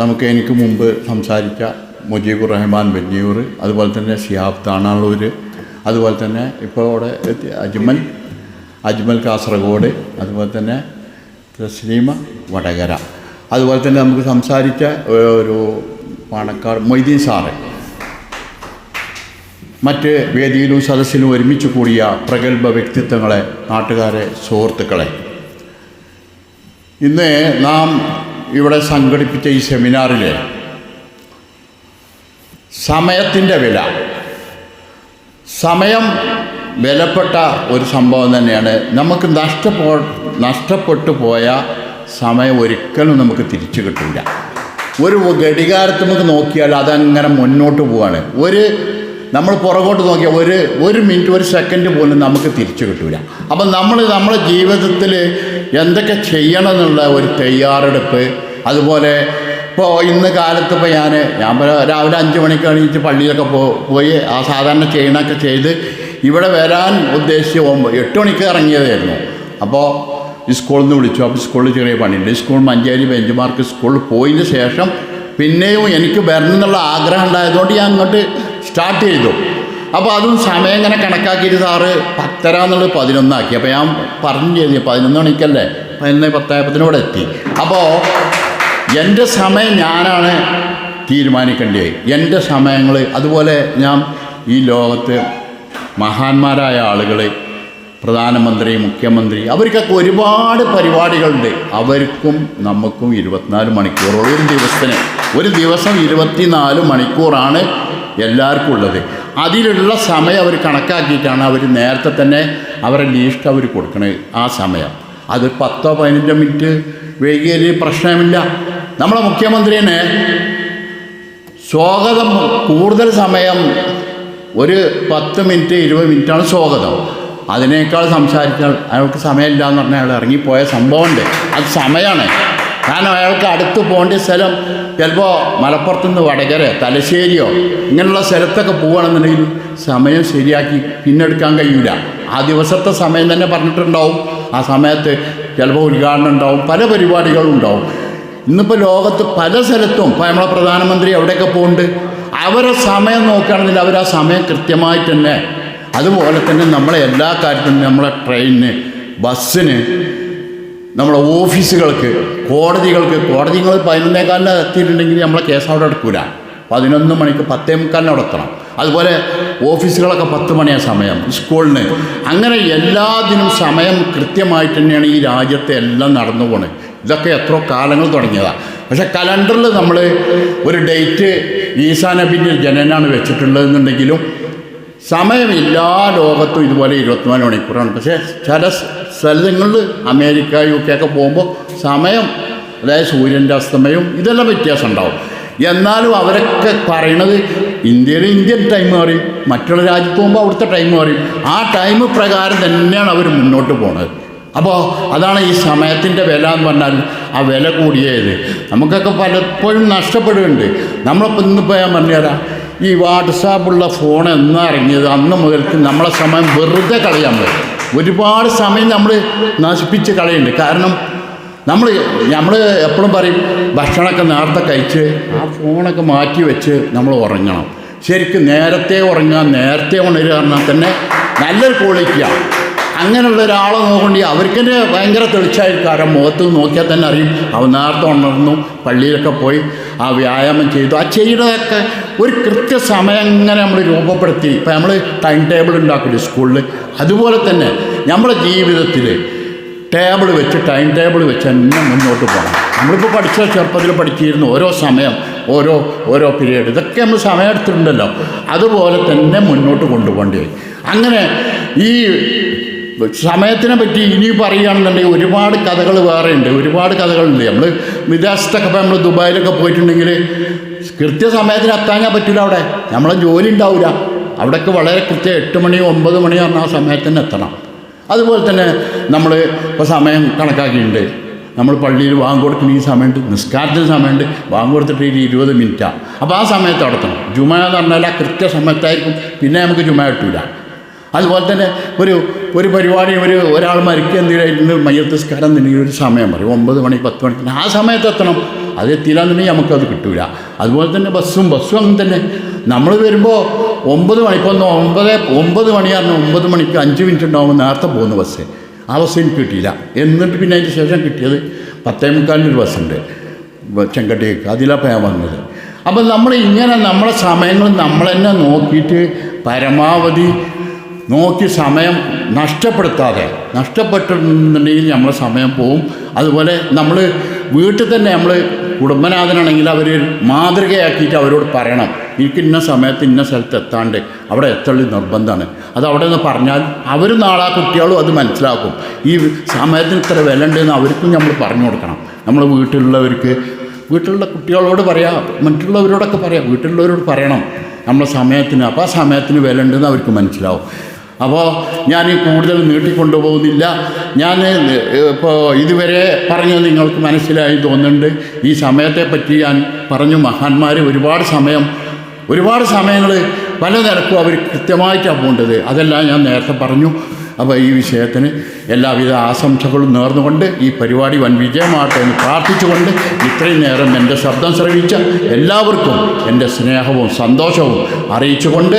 നമുക്ക് എനിക്ക് മുമ്പ് സംസാരിച്ച മുജീബുർ റഹ്മാൻ വെഞ്ഞിയൂർ അതുപോലെ തന്നെ ഷിഹാബ് താണാളൂർ അതുപോലെ തന്നെ ഇപ്പോൾ അവിടെ അജ്മൽ അജ്മൽ കാസർഗോഡ് അതുപോലെ തന്നെ തസ്ലീമ വടകര. അതുപോലെ തന്നെ നമുക്ക് സംസാരിച്ച ഒരു പാണക്കാട് മൊയ്തീൻ സാറ്. മറ്റ് വേദിയിലും സദസ്സിലും ഒരുമിച്ച് കൂടിയ പ്രഗത്ഭ വ്യക്തിത്വങ്ങളെ നാട്ടുകാരെ സുഹൃത്തുക്കളെ. ഇന്ന് നാം ഇവിടെ സംഘടിപ്പിച്ച ഈ സെമിനാറിൽ സമയത്തിന്റെ വില. സമയം വിലപ്പെട്ട ഒരു സംഭവം തന്നെയാണ്. നമുക്ക് നഷ്ടപ്പോ നഷ്ടപ്പെട്ടു പോയ സമയം ഒരിക്കലും നമുക്ക് തിരിച്ചു കിട്ടില്ല. ഒരു ഘടികാരത്ത് നമുക്ക് നോക്കിയാൽ അതങ്ങനെ മുന്നോട്ട് പോവാണ്. ഒരു നമ്മൾ പുറകോട്ട് നോക്കിയാൽ ഒരു ഒരു മിനിറ്റ് ഒരു സെക്കൻഡ് പോലും നമുക്ക് തിരിച്ചു കിട്ടില്ല അപ്പം നമ്മൾ നമ്മുടെ ജീവിതത്തിൽ എന്തൊക്കെ ചെയ്യണം എന്നുള്ള ഒരു തയ്യാറെടുപ്പ് അതുപോലെ ഇപ്പോൾ ഇന്ന് കാലത്ത് ഇപ്പോൾ ഞാൻ ഞാൻ രാവിലെ അഞ്ച് മണിക്ക് എണീറ്റ് പള്ളിയിലൊക്കെ പോയി ആ സാധാരണ ചെയ്യണമൊക്കെ ചെയ്ത് ഇവിടെ വരാൻ ഉദ്ദേശിച്ച് പോകുമ്പോൾ എട്ട് മണിക്ക് ഇറങ്ങിയതായിരുന്നു. അപ്പോൾ സ്കൂളിൽ നിന്ന് വിളിച്ചു. അപ്പോൾ സ്കൂളിൽ ചെറിയ പണിയുണ്ട്. സ്കൂൾ മഞ്ചേരി ബെഞ്ച് മാർക്ക് സ്കൂളിൽ പോയതിന് ശേഷം പിന്നെയും എനിക്ക് വരണം എന്നുള്ള ആഗ്രഹം ഉണ്ടായതുകൊണ്ട് ഞാൻ അങ്ങോട്ട് സ്റ്റാർട്ട് ചെയ്തു. അപ്പോൾ അതും സമയം ഇങ്ങനെ കണക്കാക്കിയിട്ട് സാറ് പത്തര എന്നുള്ളത് പതിനൊന്നാക്കി. അപ്പോൾ ഞാൻ പറഞ്ഞു ചെയ്തു പതിനൊന്ന് മണിക്കല്ലേ? പതിനൊന്ന് പത്തായപ്പത്തിനോടെ എത്തി. അപ്പോൾ എന്റെ സമയം ഞാനാണ് തീരുമാനിക്കേണ്ടത് എന്റെ സമയങ്ങൾ അതുപോലെ ഞാൻ ഈ ലോകത്ത് മഹാന്മാരായ ആളുകൾ പ്രധാനമന്ത്രി മുഖ്യമന്ത്രി അവർക്കൊക്കെ ഒരുപാട് പരിപാടികളുണ്ട്. അവർക്കും നമുക്കും ഇരുപത്തിനാല് മണിക്കൂറുള്ള ഒരു ദിവസത്തിന്. ഒരു ദിവസം ഇരുപത്തിനാല് മണിക്കൂറാണ് എല്ലാവർക്കും ഉള്ളത്. അതിലുള്ള സമയം അവർ കണക്കാക്കിയിട്ടാണ് അവർ നേരത്തെ തന്നെ അവരുടെ ലീസ്റ്റ് അവർ കൊടുക്കണത് ആ സമയം. അത് പത്തോ പതിനഞ്ചോ മിനിറ്റ് വൈകിയൊരു പ്രശ്നമില്ല. നമ്മളെ മുഖ്യമന്ത്രിനെ സ്വാഗതം കൂടുതൽ സമയം ഒരു പത്ത് മിനിറ്റ് ഇരുപത് മിനിറ്റാണ് സ്വാഗതം. അതിനേക്കാൾ സംസാരിച്ചാൽ അയാൾക്ക് സമയമില്ല എന്ന് പറഞ്ഞാൽ അയാൾ ഇറങ്ങിപ്പോയ സംഭവമുണ്ട്. അത് സമയമാണ്. കാരണം അയാൾക്ക് അടുത്ത് പോകേണ്ട സ്ഥലം ചിലപ്പോൾ മലപ്പുറത്തുനിന്ന് വടകര തലശ്ശേരിയോ ഇങ്ങനെയുള്ള സ്ഥലത്തൊക്കെ പോവുകയാണെന്നുണ്ടെങ്കിൽ സമയം ശരിയാക്കി പിന്നെടുക്കാൻ കഴിയില്ല ആ ദിവസത്തെ സമയം തന്നെ പറഞ്ഞിട്ടുണ്ടാവും. ആ സമയത്ത് ചിലപ്പോൾ ഉദ്ഘാടനം ഉണ്ടാവും. പല പരിപാടികളും ഉണ്ടാവും. ഇന്നിപ്പോൾ ലോകത്ത് പല സ്ഥലത്തും ഇപ്പോൾ നമ്മളെ പ്രധാനമന്ത്രി എവിടെയൊക്കെ പോകുന്നുണ്ട് അവരെ സമയം നോക്കുകയാണെങ്കിൽ അവർ ആ സമയം കൃത്യമായിട്ട് തന്നെ അതുപോലെ തന്നെ നമ്മളെ എല്ലാ കാര്യത്തിനും നമ്മളെ ട്രെയിനിന് ബസ്സിന് നമ്മളെ ഓഫീസുകൾക്ക് കോടതികൾക്ക് കോടതികൾ പതിനൊന്നേക്കാലിന് എത്തിയിട്ടുണ്ടെങ്കിൽ നമ്മളെ കേസ് അവിടെ എടുക്കൂല. പതിനൊന്ന് മണിക്ക് പത്തേ മുക്കാലിന് അവിടെ എത്തണം. അതുപോലെ ഓഫീസുകളൊക്കെ പത്ത് മണിയാണ് സമയം സ്കൂളിന്. അങ്ങനെ എല്ലാത്തിനും സമയം കൃത്യമായിട്ട് തന്നെയാണ് ഈ രാജ്യത്തെ എല്ലാം നടന്നു പോണത്. ഇതൊക്കെ എത്രയോ കാലങ്ങൾ തുടങ്ങിയതാണ് പക്ഷേ കലണ്ടറിൽ നമ്മൾ ഒരു ഡേറ്റ് ഈസാ നബിന്റെ ജനനാണ് വെച്ചിട്ടുള്ളതെന്നുണ്ടെങ്കിലും സമയം എല്ലാ ലോകത്തും ഇതുപോലെ ഇരുപത്തിനാല് മണിക്കൂറാണ്. പക്ഷേ ചില സ്ഥലങ്ങളിൽ അമേരിക്ക യു കെ ഒക്കെ പോകുമ്പോൾ സമയം അതായത് സൂര്യന്റെ അസ്തമയവും ഇതെല്ലാം വ്യത്യാസം ഉണ്ടാവും എന്നാലും അവരൊക്കെ പറയണത് ഇന്ത്യയിൽ ഇന്ത്യൻ ടൈം പറയും മറ്റുള്ള രാജ്യത്ത് പോകുമ്പോൾ അവിടുത്തെ ടൈം പറയും ആ ടൈം പ്രകാരം തന്നെയാണ് അവർ മുന്നോട്ട് പോണത്. അപ്പോൾ അതാണ് ഈ സമയത്തിന്റെ വില എന്ന് പറഞ്ഞാൽ ആ വില കൂടിയത്. നമുക്കൊക്കെ പലപ്പോഴും നഷ്ടപ്പെടുന്നുണ്ട്. നമ്മളിപ്പോൾ ഇന്നിപ്പോൾ ഞാൻ പറഞ്ഞുതരാം. ഈ വാട്സാപ്പുള്ള ഫോൺ എന്ന് ഇറങ്ങിയത്? അന്ന് മുതൽക്ക് നമ്മളെ സമയം വെറുതെ കളയാൻ പറ്റും. ഒരുപാട് സമയം നമ്മൾ നശിപ്പിച്ച് കളയുന്നുണ്ട്. കാരണം നമ്മൾ നമ്മൾ എപ്പോഴും പറയും ഭക്ഷണമൊക്കെ നേരത്തെ കഴിച്ച് ആ ഫോണൊക്കെ മാറ്റി വെച്ച് നമ്മൾ ഉറങ്ങണം. ശരിക്കും നേരത്തെ ഉറങ്ങുക നേരത്തെ ഉണരുക പറഞ്ഞാൽ തന്നെ നല്ലൊരു ക്വാളിറ്റിയാണ് അങ്ങനെയുള്ള ഒരാളെ നോക്കണ്ടി അവർക്ക് തന്നെ ഭയങ്കര തെളിച്ചായിരിക്കും. കാരണം മുഖത്ത് നോക്കിയാൽ തന്നെ അറിയും. അവൻ നേരത്തെ ഉണർന്നു പള്ളിയിലൊക്കെ പോയി ആ വ്യായാമം ചെയ്തു. ആ ചെയ്തതൊക്കെ ഒരു കൃത്യസമയം ഇങ്ങനെ നമ്മൾ രൂപപ്പെടുത്തി. ഇപ്പം നമ്മൾ ടൈം ടേബിൾ ഉണ്ടാക്കില്ല സ്കൂളിൽ അതുപോലെ തന്നെ നമ്മുടെ ജീവിതത്തിൽ ടേബിൾ വെച്ച് ടൈം ടേബിൾ വെച്ച് തന്നെ മുന്നോട്ട് പോകണം. നമ്മളിപ്പോൾ പഠിച്ച ചെറുപ്പത്തിൽ പഠിച്ചിരുന്നു ഓരോ സമയം ഓരോ ഓരോ പീരീഡ് ഇതൊക്കെ നമ്മൾ സമയം എടുത്തിട്ടുണ്ടല്ലോ. അതുപോലെ തന്നെ മുന്നോട്ട് കൊണ്ടുപോകേണ്ടി അങ്ങനെ ഈ സമയത്തിനെ പറ്റി ഇനി പറയുകയാണെന്നുണ്ടെങ്കിൽ ഒരുപാട് കഥകൾ വേറെയുണ്ട് ഒരുപാട് കഥകളുണ്ട്. നമ്മൾ വിദേശത്തൊക്കെ ഇപ്പോൾ നമ്മൾ ദുബായിലൊക്കെ പോയിട്ടുണ്ടെങ്കിൽ കൃത്യസമയത്തിന് എത്താൻ പറ്റില്ല അവിടെ. നമ്മളെ ജോലി ഉണ്ടാവില്ല അവിടെയൊക്കെ വളരെ കൃത്യം എട്ട് മണി ഒമ്പത് മണി പറഞ്ഞ ആ സമയത്തിന് എത്തണം. അതുപോലെ തന്നെ നമ്മൾ ഇപ്പോൾ സമയം കണക്കാക്കിയിട്ടുണ്ട്. നമ്മൾ പള്ളിയിൽ വാങ്ങ് കൊടുക്കുന്ന ഈ സമയമുണ്ട് നിസ്കാരത്തിന് സമയമുണ്ട്. വാങ്ങ് കൊടുത്തിട്ട് ഒരു ഇരുപത് മിനിറ്റാണ് അപ്പോൾ ആ സമയത്ത് നടത്തണം ജുമ എന്ന് പറഞ്ഞാൽ ആ കൃത്യസമയത്തായിരിക്കും. പിന്നെ നമുക്ക് ജുമ കിട്ടില്ല അതുപോലെ തന്നെ ഒരു ഒരു പരിപാടി ഒരു ഒരാൾ മരിക്കുക എന്തെങ്കിലും മയ്യത്ത് നിസ്കാരം എന്തെങ്കിലും ഒരു സമയം പറയും. ഒമ്പത് മണി പത്ത് മണിക്ക് ആ സമയത്ത് എത്തണം. അത് എത്തിയില്ലാന്നുണ്ടെങ്കിൽ നമുക്കത് കിട്ടൂല. അതുപോലെ തന്നെ ബസ്സും ബസ്സും അങ്ങനെ തന്നെ. നമ്മൾ വരുമ്പോൾ ഒമ്പത് മണി ഇപ്പം ഒന്ന് ഒമ്പത് ഒമ്പത് മണിയാണ് ഒമ്പത് മണിക്ക് അഞ്ച് മിനിറ്റ് ഉണ്ടാകുമ്പോൾ നേരത്തെ പോകുന്ന ബസ് ആ ബസ് എനിക്ക് കിട്ടിയില്ല. എന്നിട്ട് പിന്നെ അതിന് ശേഷം കിട്ടിയത് പത്തേ മുക്കാലിനൊരു ബസ്സുണ്ട്. ചെങ്കട്ടേക്ക്. അതിലാണ് ഞാൻ വന്നത്. അപ്പം നമ്മൾ ഇങ്ങനെ നമ്മളെ സമയങ്ങൾ നമ്മൾ തന്നെ നോക്കിയിട്ട് പരമാവധി നോക്കി സമയം നഷ്ടപ്പെടുത്താതെ നഷ്ടപ്പെട്ടിട്ടുണ്ടെങ്കിൽ നമ്മളെ സമയം പോവും. അതുപോലെ നമ്മൾ വീട്ടിൽ തന്നെ നമ്മൾ കുടുംബനാഥനാണെങ്കിൽ അവർ മാതൃകയാക്കിയിട്ട് അവരോട് പറയണം എനിക്ക് ഇന്ന സമയത്ത് ഇന്ന സ്ഥലത്ത് എത്താണ്ട് അവിടെ എത്തള്ളി നിർബന്ധമാണ് അത് അവിടെ നിന്ന് പറഞ്ഞാൽ അവർ നാളാ കുട്ടികളും അത് മനസ്സിലാക്കും. ഈ സമയത്തിന് ഇത്ര വില ഉണ്ടെന്ന് അവർക്കും നമ്മൾ പറഞ്ഞു കൊടുക്കണം. നമ്മൾ വീട്ടിലുള്ളവർക്ക് വീട്ടിലുള്ള കുട്ടികളോട് പറയാം മറ്റുള്ളവരോടൊക്കെ പറയാം വീട്ടിലുള്ളവരോട് പറയണം. നമ്മളെ സമയത്തിന് അപ്പോൾ ആ സമയത്തിന് വില ഉണ്ടെന്ന് അവർക്ക് മനസ്സിലാവും. അപ്പോൾ ഞാൻ കൂടുതൽ നീട്ടിക്കൊണ്ടുപോകുന്നില്ല. ഞാൻ ഇപ്പോൾ ഇതുവരെ പറഞ്ഞു നിങ്ങൾക്ക് മനസ്സിലായി തോന്നുന്നുണ്ട്. ഈ സമയത്തെപ്പറ്റി ഞാൻ പറഞ്ഞു. മഹാന്മാർ ഒരുപാട് സമയം ഒരുപാട് സമയങ്ങൾ പല നിരക്കും അവർ കൃത്യമായിട്ടാണ് പോകേണ്ടത്. അതെല്ലാം ഞാൻ നേരത്തെ പറഞ്ഞു. അപ്പോൾ ഈ വിഷയത്തിന് എല്ലാവിധ ആശംസകളും നേർന്നുകൊണ്ട് ഈ പരിപാടി വൻ വിജയമാകട്ടെ എന്ന് പ്രാർത്ഥിച്ചുകൊണ്ട് ഇത്രയും നേരം എന്റെ ശബ്ദം ശ്രവിച്ച എല്ലാവർക്കും എന്റെ സ്നേഹവും സന്തോഷവും അറിയിച്ചുകൊണ്ട്